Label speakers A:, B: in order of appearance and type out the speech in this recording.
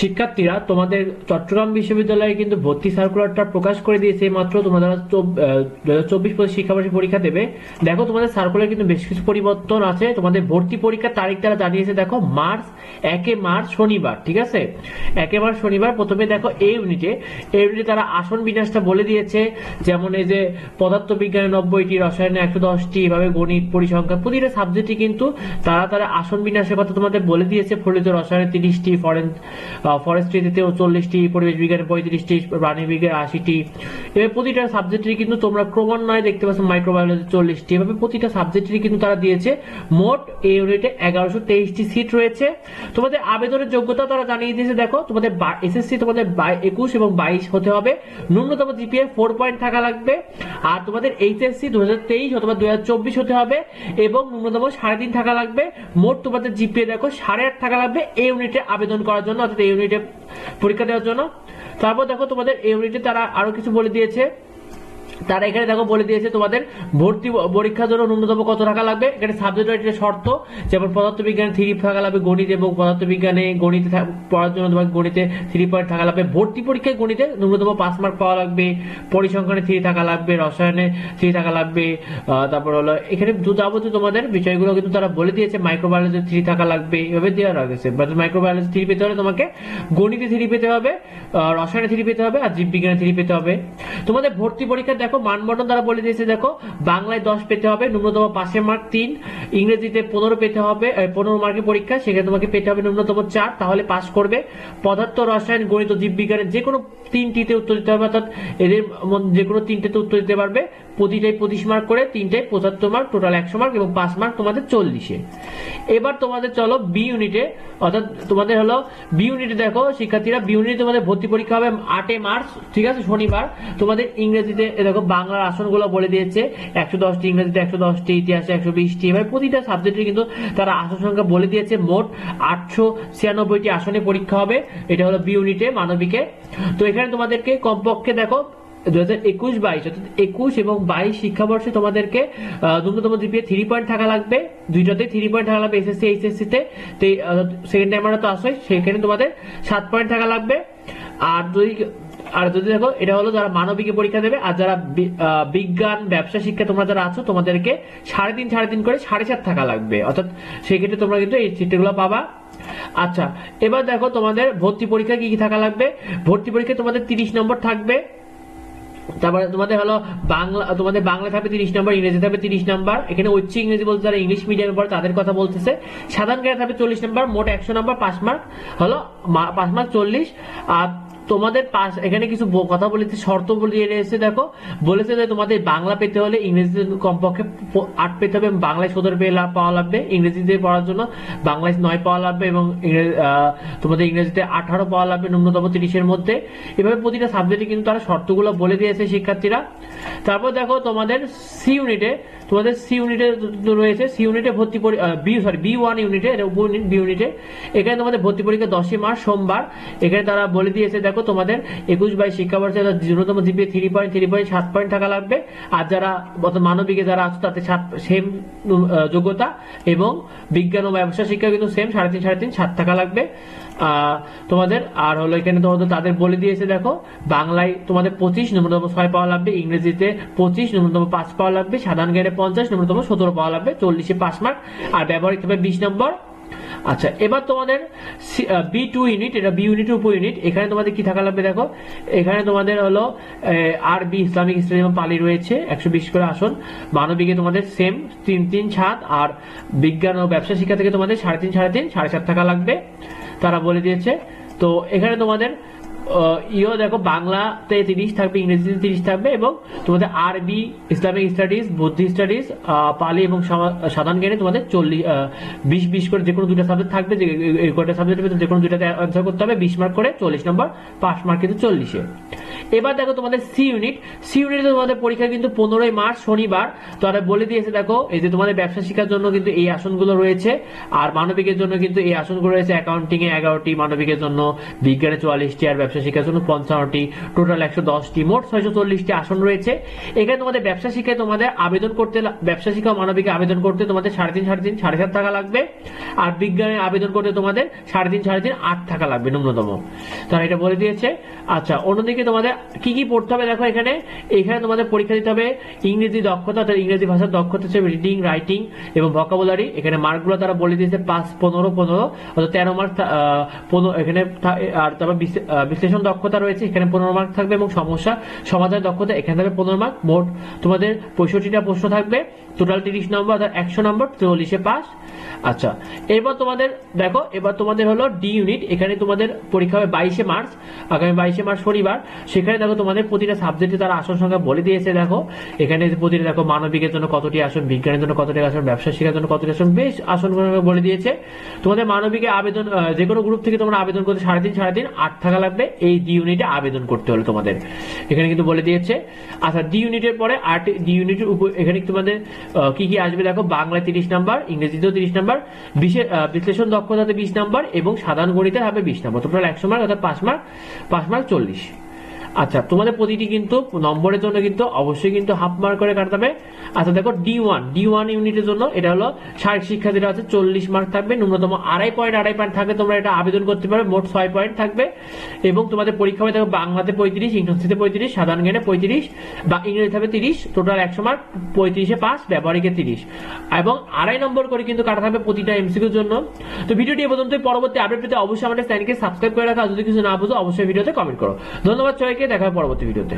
A: শিক্ষার্থীরা তোমাদের চট্টগ্রাম বিশ্ববিদ্যালয়ে কিন্তু ভর্তি সার্কুলারটা প্রকাশ করে দিয়েছে মাত্র তোমরা দু হাজার চব্বিশ শিক্ষাবর্ষে পরীক্ষা দেবে। দেখো, তোমাদের সার্কুলার কিন্তু বেশ কিছু পরিবর্তন আছে। তোমাদের ভর্তি পরীক্ষার তারিখ তারা জানিয়েছে, দেখো, মার্চ, একে মার্চ, শনিবার, ঠিক আছে? একে মার্চ, শনিবার, প্রথমে দেখো এই ইউনিটে এই ইউনিটে তারা আসন বিন্যাসটা বলে দিয়েছে, যেমন এই যে পদার্থ বিজ্ঞানে নব্বইটি, রসায়নে একশো দশটি, এভাবে গণিত, পরিসংখ্যান, প্রতিটা সাবজেক্টে কিন্তু তারা তারা আসন বিন্যাসের কথা তোমাদের বলে দিয়েছে, ফলিত রসায়নে তিরিশটি ফরেন ফরেস্ট্রিতে চল্লিশটি, পরিবেশ বিজ্ঞানে পঁয়ত্রিশটি, প্রাণী বিজ্ঞানে আশিটি। এভাবে প্রতিটা সাবজেক্টের কিন্তু তোমরা ক্রমান্বয়ে দেখতে পাচ্ছ মাইক্রোবায়োলজি চল্লিশটি। এভাবে প্রতিটা সাবজেক্টেরই কিন্তু তারা দিয়েছে। মোট এই ইউনিটে এগারোশো তেইশটি সিট রয়েছে। তোমাদের আবেদনের যোগ্যতা তারা জানিয়ে দিয়েছে, দেখো। তোমাদের এসএসসি তোমাদের একুশ এবং বাইশ হতে হবে। ন্যূনতম জিপিএ ফোর পয়েন্ট থাকা লাগবে। আর তোমাদের এইচএসসি দু হাজার তেইশ অথবা দু হাজার চব্বিশ হতে হবে এবং ন্যূনতম সাড়ে তিন থাকা লাগবে। মোট তোমাদের জিপিএ দেখো সাড়ে আট থাকা লাগবে। এই ইউনিটে আবেদন করার জন্য, অর্থাৎ এই ইউনিটে পরীক্ষা দেওয়ার জন্য। তারপর দেখো তোমাদের এই ইউনিটে তারা আরও কিছু বলে দিয়েছে। তারা এখানে দেখো বলে দিয়েছে তোমাদের ভর্তি পরীক্ষার জন্য ন্যূনতম কত টাকা লাগবে? এখানে সাবজেক্ট একটা শর্ত, যেমন পদার্থ বিজ্ঞানে থ্রি থাকা লাগবে গণিত এবং পদার্থ বিজ্ঞানে গণিতে পড়ার জন্য তোমার গণিতে থ্রি পয়েন্ট থাকা লাগবে। ভর্তি পরীক্ষায় গণিতে ন্যূনতম পাঁচ মার্ক পাওয়া লাগবে। পরিসংখ্যানে থ্রি থাকা লাগবে, রসায়নে থ্রি থাকা লাগবে তারপর হলো এখানে যাবতীয় তোমাদের বিষয়গুলো কিন্তু তারা বলে দিয়েছে মাইক্রোবায়োলজি থ্রি থাকা লাগবে, এভাবে দেওয়া রয়েছে। মাইক্রোবায়োলজি থ্রি পেতে হলে তোমাকে গণিতে থ্রি পেতে হবে রসায়নে থ্রি পেতে হবে, আর জীববিজ্ঞানে থ্রি পেতে হবে। তোমাদের ভর্তি পরীক্ষা দেখো, মানবন্ধন দ্বারা বলে দিয়েছে, দেখো, বাংলায় দশ পেতে হবে, ন্যূনতম পাশের মার্ক তিন, ইংরেজিতে পনেরো পেতে হবে পনেরো মার্কের পরীক্ষা, সেখানে তোমাকে পেতে হবে ন্যূনতম চার, তাহলে পাস করবে। পদার্থ, রসায়ন, গণিত, জীববিজ্ঞানের যে কোনো তিনটিতে উত্তর দিতে হবে, অর্থাৎ এদের যে কোনো তিনটেতে উত্তর দিতে পারবে। প্রতিটাই পঁচিশ মার্ক করে, তিনটাই পঁচাত্তর মার্ক টোটাল একশো মার্ক এবং পাঁচ মার্ক তোমাদের চল্লিশে। এবার তোমাদের চলো বি ইউনিটে অর্থাৎ তোমাদের হলো বি ইউনিটে দেখো, শিক্ষার্থীরা বি ইউনিটে তোমাদের ভর্তি পরীক্ষা হবে আটই মার্চ, ঠিক আছে, শনিবার। তোমাদের ইংরেজিতে, এ দেখো, বাংলার আসনগুলো বলে দিয়েছে, একশো দশটি ইংরেজিতে একশো দশটি, ইতিহাসে একশো বিশটি, এবার প্রতিটা সাবজেক্টে কিন্তু তারা আসন সংখ্যা বলে দিয়েছে। মোট আটশো ছিয়ানব্বইটি আসনে পরীক্ষা হবে। এটা হলো বি ইউনিটে মানবিকে তো এখানে তোমাদেরকে কমপক্ষে দেখো, দু হাজার একুশ বাইশ, অর্থাৎ একুশ এবং বাইশ শিক্ষাবর্ষে তোমাদেরকে ন্যূনতম জিপিএ থ্রি পয়েন্ট থাকা লাগবে। দুইটাতে থ্রি পয়েন্ট থাকা লাগবে এসএসসি এইচএসসি তে। সেকেন্ড টাইমাররা তো আসে সেখানে তোমাদের সাত পয়েন্ট থাকা লাগবে। আর যদি আর যদি দেখো, এটা হলো যারা মানবিকে পরীক্ষা দেবে, আর যারা বিজ্ঞান, ব্যবসা, শিক্ষা, তোমরা যারা আছো, তোমাদেরকে সাড়ে তিন সাড়ে তিন করে সাড়ে সাত থাকা লাগবে। অর্থাৎ সেক্ষেত্রে তোমরা কিন্তু এই চিঠিগুলো পাবা। আচ্ছা এবার দেখো তোমাদের ভর্তি পরীক্ষা কি কি থাকা লাগবে? ভর্তি পরীক্ষায় তোমাদের তিরিশ নম্বর থাকবে। তারপরে তোমাদের হলো বাংলা, তোমাদের বাংলা থাকবে তিরিশ নম্বর, ইংরেজি থাকবে তিরিশ নম্বর। এখানে উচ্চ ইংরেজি বলতে যারা ইংলিশ মিডিয়ামে পড়ে, তাদের কথা বলতেছে। সাধারণ জ্ঞান থাকবে চল্লিশ নম্বর, মোট একশো নম্বর, পাঁচ মার্ক হলো পাঁচ মার্ক চল্লিশ। আর তোমাদের পাস এখানে কিছু কথা বলেছে, শর্ত বলে রয়েছে দেখো। বলেছে যে তোমাদের বাংলা পেতে হলে ইংরেজিতে কমপক্ষে আট পেতে হবে বাংলায় সদর পেয়ে পাওয়া লাগবে, ইংরেজিতে পড়ার জন্য। বাংলায় নয় পাওয়া লাগবে, এবং তোমাদের ইংরেজিতে আঠারো পাওয়া লাগবে, ন্যূনতম তিরিশের মধ্যে। এভাবে প্রতিটা সাবজেক্টে কিন্তু তারা শর্তগুলো বলে দিয়েছে শিক্ষার্থীরা। তারপর দেখো তোমাদের সি ইউনিটে তোমাদের সি ইউনিটে রয়েছে সি ইউনিটে ভর্তি বি সরি বি ওয়ান ইউনিটে ইউনিট বি ইউনিটে এখানে তোমাদের ভর্তি পরীক্ষা দশই মার্চ, সোমবার। এখানে তারা বলে দিয়েছে, দেখো তোমাদের একুশ বাইশ শিক্ষাবর্ষে ন্যূনতম GPA three point three point সাত পয়েন্ট থাকা লাগবে। আর যারা মানবিকে যারা আছে তাতে সাত সেম যোগ্যতা এবং বিজ্ঞান ও ব্যবসা শিক্ষা কিন্তু সেম সাড়ে তিন সাড়ে তিন, সাত টাকা লাগবে। তোমাদের, আর হলো এখানে তোমাদের তাদের বলে দিয়েছে, দেখো, বাংলায় তোমাদের পঁচিশ ন্যূনতম ছয় পাওয়া লাগবে, ইংরেজিতে পঁচিশ ন্যূনতম পাঁচ পাওয়া লাগবে, সাধারণ জ্ঞানে পঞ্চাশ ন্যূনতম সতেরো পাওয়া লাগবে, চল্লিশে পাঁচ মার্ক আর ব্যবহারিক হবে বিশ নম্বর। আচ্ছা এবার তোমাদের বি টু ইউনিট এটা বি ইউনিট উপ ইউনিট এখানে তোমাদের কি থাকা লাগবে দেখো, এখানে তোমাদের হলো আর বি ইসলামিক স্টাডি এবং পালি রয়েছে, একশো বিশ করে আসন, মানবিকে তোমাদের সেম তিন তিন সাত, আর বিজ্ঞান ও ব্যবসা শিক্ষা থেকে তোমাদের সাড়ে তিন সাড়ে তিন, সাড়ে সাত টাকা লাগবে। তারা বলে দিয়েছে। তো এখানে তোমাদের ইও দেখো, বাংলাতে তিরিশ থাকবে, ইংরেজিতে তিরিশ থাকবে এবং তোমাদের আরবি, ইসলামিক স্টাডিজ, বুদ্ধি স্টাডিজ পালি এবং সাধারণ জ্ঞানে তোমাদের চল্লিশ বিশ বিশ করে যে কোনো দুইটা সাবজেক্ট থাকবে, যে কটা সাবজেক্টের ভিতরে যে কোনো দুটাতে অ্যান্সার করতে হবে, বিশ মার্ক করে চল্লিশ নম্বর পাঁচ মার্ক কিন্তু চল্লিশে। এবার দেখো তোমাদের সি ইউনিট সি ইউনিটে তোমাদের পরীক্ষা কিন্তু পনেরোই মার্চ, শনিবার। তারা বলে দিয়েছে, দেখো, এই যে তোমাদের ব্যবসা শিক্ষার জন্য কিন্তু এই আসনগুলো রয়েছে। আর মানবিকের জন্য কিন্তু এই আসনগুলো রয়েছে অ্যাকাউন্টিং এ এগারোটি, মানবিকের জন্য বিজ্ঞানে চুয়াল্লিশটি, আর ব্যবসা শিক্ষার জন্য পঞ্চান্নটি। টোটাল একশো দশটি, মোট ছয়শো চল্লিশটি আসন রয়েছে। এখানে তোমাদের ব্যবসা শিক্ষায় তোমাদের আবেদন করতে ব্যবসা শিক্ষা ও মানবিকে আবেদন করতে তোমাদের সাড়ে তিন সাড়ে তিন, সাড়ে সাত টাকা লাগবে। আর বিজ্ঞানে আবেদন করতে তোমাদের সাড়ে তিন সাড়ে তিন, আট টাকা লাগবে, ন্যূনতম। তারা এটা বলে দিয়েছে। আচ্ছা অন্যদিকে তোমাদের কি কি পড়তে হবে দেখো এখানে? এখানে তোমাদের পরীক্ষা দিতে হবে ইংরেজি দক্ষতা অর্থাৎ ইংরেজি ভাষার দক্ষতা হিসেবে রিডিং রাইটিং এবং ভকাবুলারি এখানে মার্কগুলো তারা বলে দিয়েছে পাঁচ, পনেরো পনেরো, অর্থাৎ তেরো মার্ক পনেরো, এখানে আর তারপর বিশ্লেষণ দক্ষতা রয়েছে, এখানে পনেরো মার্ক থাকবে এবং সমস্যা সমাধান দক্ষতা, এখানে থাকবে পনেরো মার্ক মোট তোমাদের পঁয়ষট্টিটা প্রশ্ন থাকবে টোটাল তিরিশ নম্বর অর্থাৎ একশো নম্বর চল্লিশে পাস আচ্ছা এবার তোমাদের, দেখো এবার তোমাদের হলো ডি ইউনিট এখানে তোমাদের পরীক্ষা হবে বাইশে মার্চ, আগামী বাইশে মার্চ শনিবার, সেখানে দেখো তোমাদের প্রতিটা সাবজেক্টে তারা আসন সংখ্যা বলে দিয়েছে, দেখো। এখানে প্রতিটা, দেখো, মানবিকের জন্য কতটি আসন, বিজ্ঞানের জন্য কতটি আসন, ব্যবসা শিক্ষার জন্য কতটি আসন, বেশ আসন বলে দিয়েছে। তোমাদের মানবিকে আবেদন যে কোনো গ্রুপ থেকে তোমরা আবেদন করতে সাড়ে তিন সাড়ে তিন, আট থাকা লাগবে, এই ডি ইউনিটে আবেদন করতে হলে তোমাদের। এখানে কিন্তু বলে দিয়েছে। আচ্ছা ডি ইউনিটের পরে আট ডি ইউনিটের উপর, এখানে তোমাদের কি কি আসবে দেখো? বাংলায় তিরিশ নাম্বার, ইংরেজিতেও তিরিশ নাম্বার আহ, বিশ্লেষণ দক্ষতাতে বিশ নাম্বার এবং সাধারণ গণিতের হবে বিশ নাম্বার। টোটাল একশো মার্ক অর্থাৎ পাঁচ মার্ক পাঁচ মার্ক চল্লিশ। আচ্ছা তোমাদের প্রতিটি কিন্তু নম্বরের জন্য কিন্তু অবশ্যই কিন্তু হাফ মার্ক করে কাটতে হবে। আচ্ছা দেখো ডি ওয়ান ডি ওয়ান ইউনিটের জন্য এটা হলো শারীরিক শিক্ষা, যেটা আছে চল্লিশ মার্ক থাকবে। ন্যূনতম আড়াই পয়েন্ট আড়াই পয়েন্ট থাকলে তোমরা এটা আবেদন করতে পারবে মোট ছয় পয়েন্ট থাকবে। এবং তোমাদের পরীক্ষা হবে, দেখো বাংলাতে পঁয়ত্রিশ, ইংরেজিতে পঁয়ত্রিশ, সাধারণ জ্ঞানে পঁয়ত্রিশ, বা ইংরেজি হবে তিরিশ, টোটাল একশো মার্ক, পঁয়ত্রিশে পাস, ব্যবহারিকে তিরিশ। এবং আড়াই নম্বর করে কিন্তু কাটা থাকবে প্রতিটা এমসিকিউর জন্য। তো ভিডিওটি এ পর্যন্ত পরবর্তী আপডেট পেতে অবশ্যই আমাদের চ্যানেলকে সাবস্ক্রাইব করে রাখা। যদি কিছু না বুঝো, অবশ্যই ভিডিওতে কমেন্ট করো। ধন্যবাদ সবাইকে দেখা পরবর্তী ভিডিওতে।